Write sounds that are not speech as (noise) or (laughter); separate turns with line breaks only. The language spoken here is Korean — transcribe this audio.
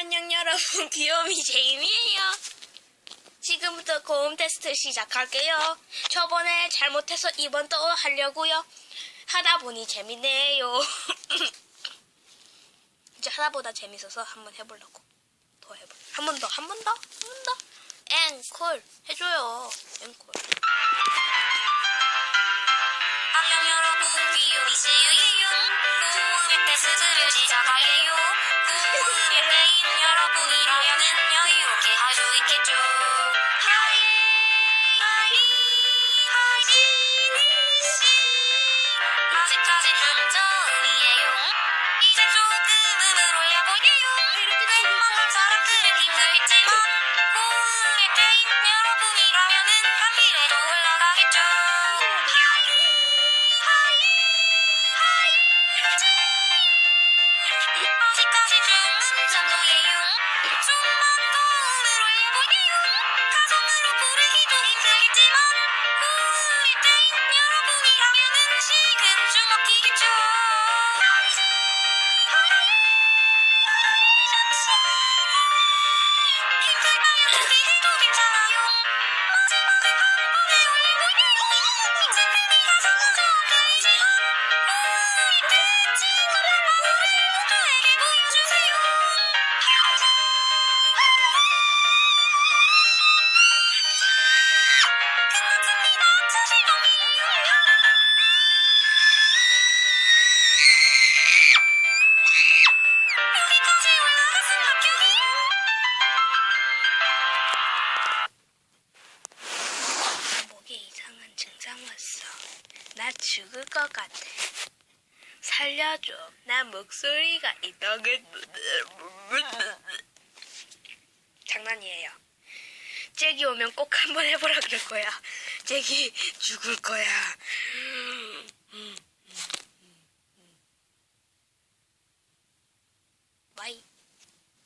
안녕 여러분 (laughs) 귀요미 제임이에요. 지금부터 고음 테스트 시작할게요. 저번에 잘못해서 이번 또 하려고요. 하다 보니 재밌네요. (laughs) 이제 하다보다 재밌어서 한번 해보려고. 더 해볼. 한 번 더, 한 번 더, 한 번 더. 앵콜 해줘요. 앵콜.
안녕 여러분 귀요미 구음 여러분이라면은 여유롭게 할수 여러분이라면은 식은 죽 먹히겠죠 힘들다면 포기 해도 괜찮아요 마지막
죽을 것 같아. 살려줘. 나 목소리가 이상해. 장난이에요. 잭이 오면 꼭 한번 해보라 그럴 거야. 잭이 죽을 거야.